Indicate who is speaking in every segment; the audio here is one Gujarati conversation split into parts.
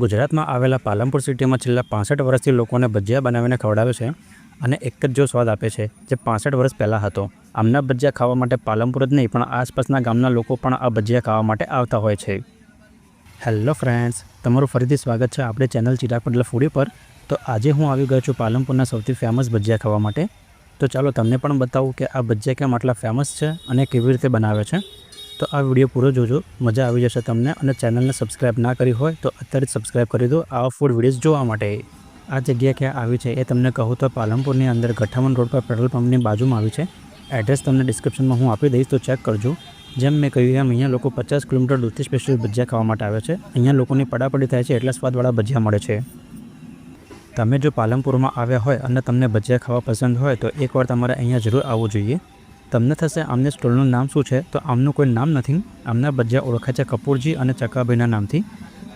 Speaker 1: ગુજરાતમાં આવેલા પાલનપુર સિટીમાં છેલ્લા પાસઠ વર્ષથી લોકોને ભજીયા બનાવીને ખવડાવે છે અને એક જ જો સ્વાદ આપે છે, જે પાસઠ વર્ષ પહેલાં હતો. આમના ભજીયા ખાવા માટે પાલનપુર જ નહીં, પણ આસપાસના ગામના લોકો પણ આ ભજીયા ખાવા માટે આવતા હોય છે. હેલો ફ્રેન્ડ્સ, તમારું ફરીથી સ્વાગત છે આપણી ચેનલ ચિરાગ પટેલ ફૂડી પર તો આજે હું આવી ગયો છું પાલનપુરના સૌથી ફેમસ ભજીયા ખાવા માટે. તો ચાલો તમને પણ બતાવું કે આ ભજીયા કેમ આટલા ફેમસ છે અને કેવી રીતે બનાવે છે. તો આ વીડિયો પૂરો જોજો. મજા આવી જશે તમને અને ચેનલને સબસ્ક્રાઇબ ના કરી હોય તો અત્યારે જ સબસ્ક્રાઇબ કરી દો. આવા ફૂડ વિડીયોઝ જોવા માટે. આ જગ્યા ક્યાં આવી છે એ તમને કહું તો પાલનપુરની અંદર ગઠામણ રોડ પર પેટ્રોલ પંપની બાજુમાં આવી છે. એડ્રેસ તમને ડિસ્ક્રિપ્શનમાં હું આપી દઈશ, તો ચેક કરજો. જેમ મેં કહ્યું એમ અહીંયા લોકો પચાસ કિલોમીટર દૂરથી સ્પેશિયલ ભજીયા ખાવા માટે આવે છે. અહીંયા લોકોની પડાપડી થાય છે એટલા સ્વાદવાળા ભજીયા મળે છે. તમે જો પાલનપુરમાં આવ્યા હોય અને તમને ભજીયા ખાવા પસંદ હોય તો એકવાર તમારે અહીંયા જરૂર આવવું જોઈએ. તમને થશે આમને સ્ટોલનું નામ શું છે? તો આમનું કોઈ નામ નથી. આમના ભજીયા ઓળખાય છે કપૂરજી અને ચકાભાઈના નામથી.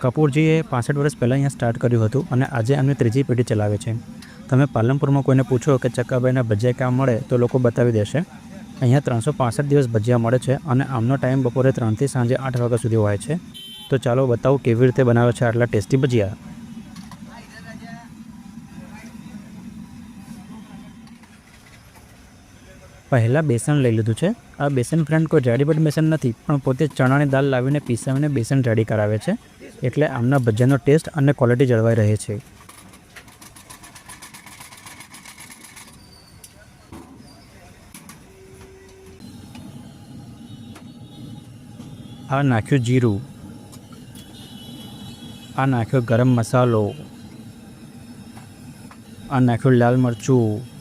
Speaker 1: કપૂરજીએ પાસઠ વર્ષ પહેલાં અહીંયા સ્ટાર્ટ કર્યું હતું અને આજે એમની ત્રીજી પેઢી ચલાવે છે. તમે પાલનપુરમાં કોઈને પૂછો કે ચકાભાઈના ભજીયા ક્યાં મળે, તો લોકો બતાવી દેશે. અહીંયા ત્રણસો પાસઠ દિવસ ભજીયા મળે છે અને આમનો ટાઈમ બપોરે ત્રણથી સાંજે આઠ વાગ્યા સુધી હોય છે. તો ચાલો બતાવું કેવી રીતે બનાવે છે આટલા ટેસ્ટી ભજીયા. પહેલાં બેસન લઈ લીધું છે. આ બેસન ફ્રેન્ડ કોઈ રેડીમેડ બેસન નથી, પણ પોતે ચણાની દાળ લાવીને પીસાવીને બેસન રેડી કરાવે છે. એટલે આમના ભજીયાનો ટેસ્ટ અને ક્વોલિટી જળવાઈ રહે છે. આ નાખ્યું જીરું. આ નાખ્યો ગરમ મસાલો. આ નાખ્યું લાલ મરચું.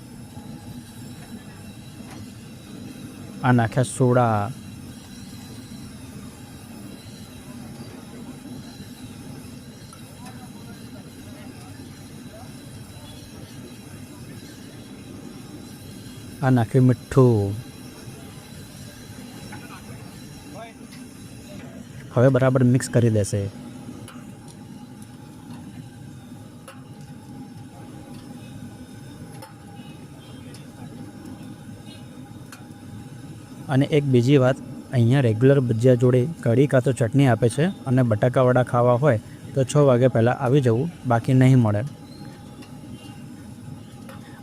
Speaker 1: આ નાખ્યા સોડા આ નાખ્યું મીઠું હવે બરાબર મિક્સ કરી દેશે. અને એક બીજી વાત, અહીંયા રેગ્યુલર ભજીયા જોડે કઢી કાં તો ચટણી આપે છે અને બટાકાવડા ખાવા હોય તો છ વાગ્યા પહેલાં આવી જવું, બાકી નહીં મળે.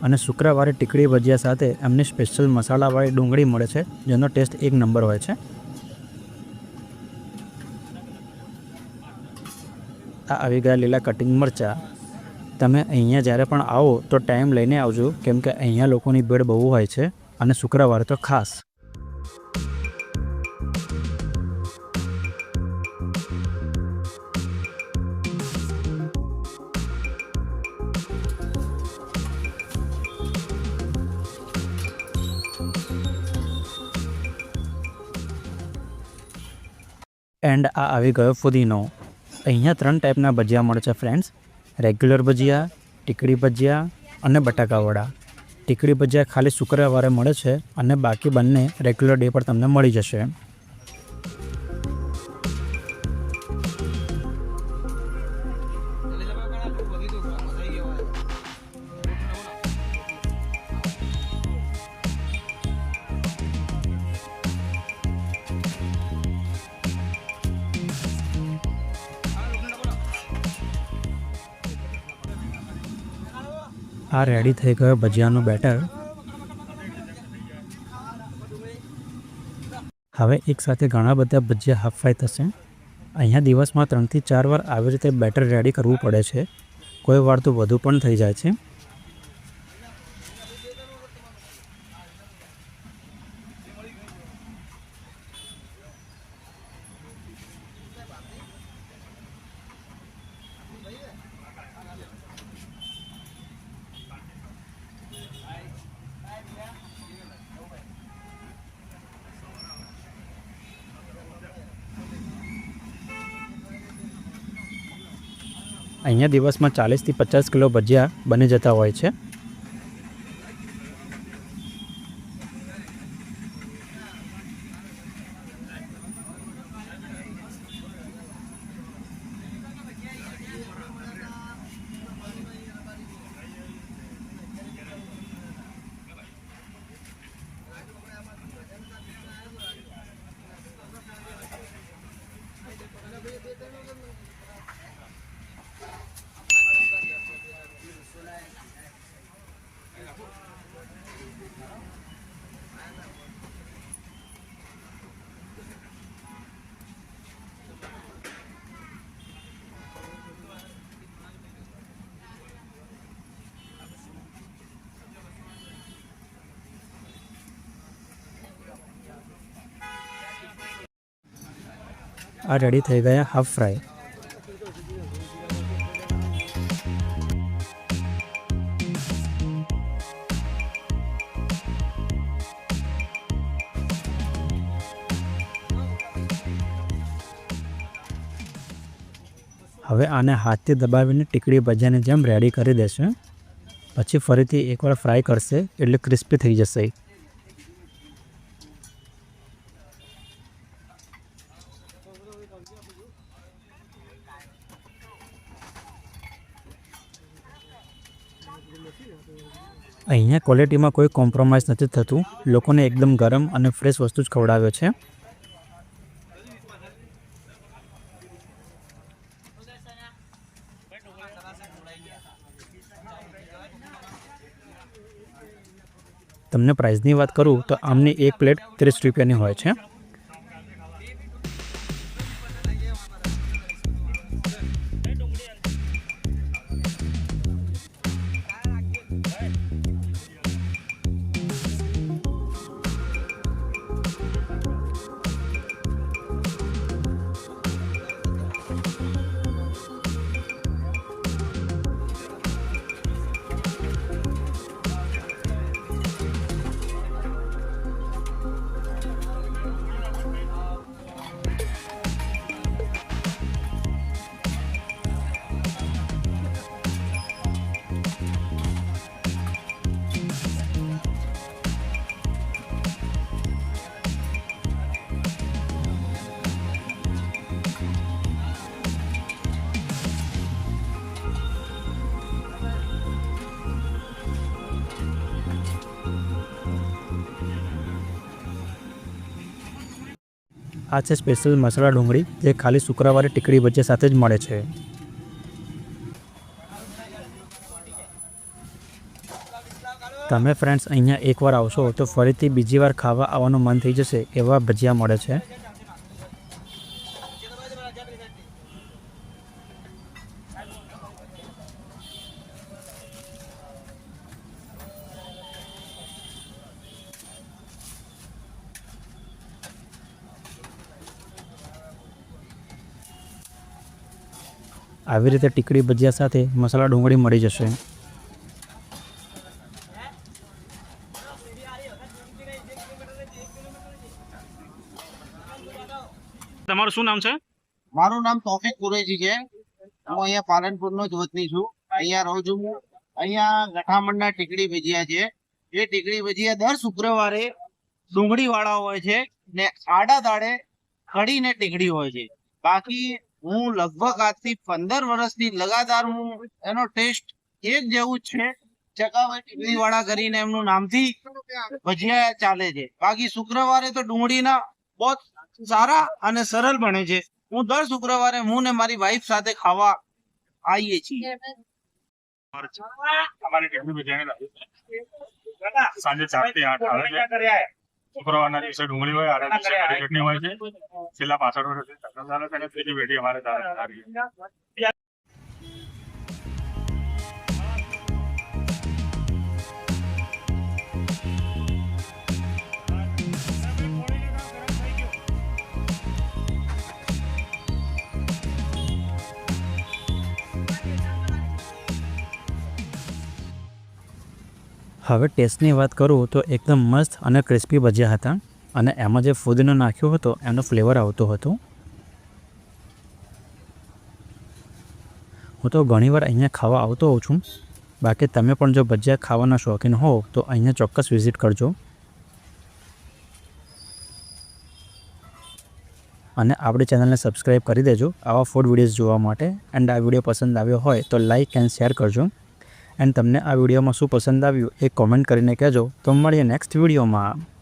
Speaker 1: અને શુક્રવારે ટીકડી ભજીયા સાથે એમની સ્પેશિયલ મસાલાવાળી ડુંગળી મળે છે, જેનો ટેસ્ટ એક નંબર હોય છે. આ આવી ગયા લીલા કટિંગ મરચાં. તમે અહીંયા જ્યારે પણ આવો તો ટાઈમ લઈને આવજો, કેમ કે અહીંયા લોકોની ભીડ બહુ હોય છે અને શુક્રવારે તો ખાસ. એન્ડ આ આવી ગયો ફુદીનો. અહીંયા ત્રણ ટાઈપના ભજીયા મળે છે ફ્રેન્ડ્સ રેગ્યુલર ભજીયા, ટીકડી ભજીયા અને બટાકાવડા ટીકડી ભજીયા ખાલી શુક્રવારે મળે છે અને બાકી બંને રેગ્યુલર ડે પર તમને મળી જશે. આ રેડી થઈ ગયો ભજીયાનું બેટર હવે એકસાથે ઘણા બધા ભજીયા હાફ થશે. અહીંયા દિવસમાં ત્રણથી ચાર વાર આવી રીતે બેટર રેડી કરવું પડે છે. કોઈ વાર તો વધુ પણ થઈ જાય છે. અહીંયા દિવસમાં ચાલીસથી પચાસ કિલો ભજીયા બની જતા હોય છે. આ રેડી થઈ ગયા હાફ ફ્રાય હવે આને હાથથી દબાવીને ટીકડી ભજીયાની જેમ રેડી કરી દેશે. પછી ફરીથી એકવાર ફ્રાય કરશે એટલે ક્રિસ્પી થઈ જશે. અહીંયા ક્વોલિટીમાં કોઈ કોમ્પ્રોમાઇઝ નથી થતું. લોકોને એકદમ ગરમ અને ફ્રેશ વસ્તુ જ ખવડાવે છે. તમને પ્રાઇસની વાત કરું તો આમની એક પ્લેટ ત્રીસ રૂપિયાની હોય છે. આ છે સ્પેશિયલ મસાલા ડુંગળી, જે ખાલી શુક્રવારે ટીકડી ભજીયા સાથે જ મળે છે. તમે ફ્રેન્ડ્સ અહીંયા એકવાર આવશો તો ફરીથી બીજી વાર ખાવા આવવાનું મન થઈ જશે એવા ભજીયા મળે છે. આવી રીતે ટીકડી ભજીયા સાથે મસાલા ડુંગળી મળી જશે.
Speaker 2: તમારું શું નામ છે?
Speaker 3: મારું નામ તોફિક કુરેજી છે. હું અહીંયા પાલનપુરનો જ વતની છું. અહીંયા રહું છું હું. અહીંયા ગઠામણના ટીકડી ભજીયા છે. એ ટીકડી ભજીયા દર શુક્રવારે ડુંગળી વાળા હોય છે ને આડા દાડે કઢીને ટીકડી હોય છે. બાકી હું લગભગ આજથી પંદર વર્ષથી લગાતાર હું એનો ટેસ્ટ એક જેવું છે. ચકાભાઈ વાળા કરીને એમનું નામથી ભજીયા ચાલે છે. બાકી શુક્રવારે તો ડુંગળીના બહુ સારા અને સરળ બને છે. હું દર શુક્રવારે હું ને મારી વાઈફ સાથે ખાવા આવીએ છીએ.
Speaker 2: સાંજે ચારથી આઠ આવે છે. શુક્રવારના દિવસે ડુંગળી હોય આના દિવસે ચટણી હોય છે. છેલ્લા પાછળ વર્ષે ત્રીજી પેઢી અમારે ચાલે
Speaker 1: હવે ટેસ્ટની વાત કરું તો એકદમ મસ્ત અને ક્રિસ્પી ભજીયા હતા. અને એમાં જે ફૂદનો નાખ્યો હતો, એનો ફ્લેવર આવતો હતો. હું તો ઘણીવાર અહીંયા ખાવા આવતો હોઉં છું. બાકી તમે પણ જો ભજીયા ખાવાના શોખીન હો તો અહીંયા ચોક્કસ વિઝિટ કરજો. અને આપણી ચેનલને સબસ્ક્રાઈબ કરી દેજો. આવા ફૂડ વિડીયોઝ જોવા માટે. એન્ડ આ વીડિયો પસંદ આવ્યો હોય તો લાઇક એન્ડ શેર કરજો. એન્ડ તમને આ વિડીયોમાં શું પસંદ આવ્યું એ કોમેન્ટ કરીને કહેજો. તો મળીએ નેક્સ્ટ વિડીયોમાં.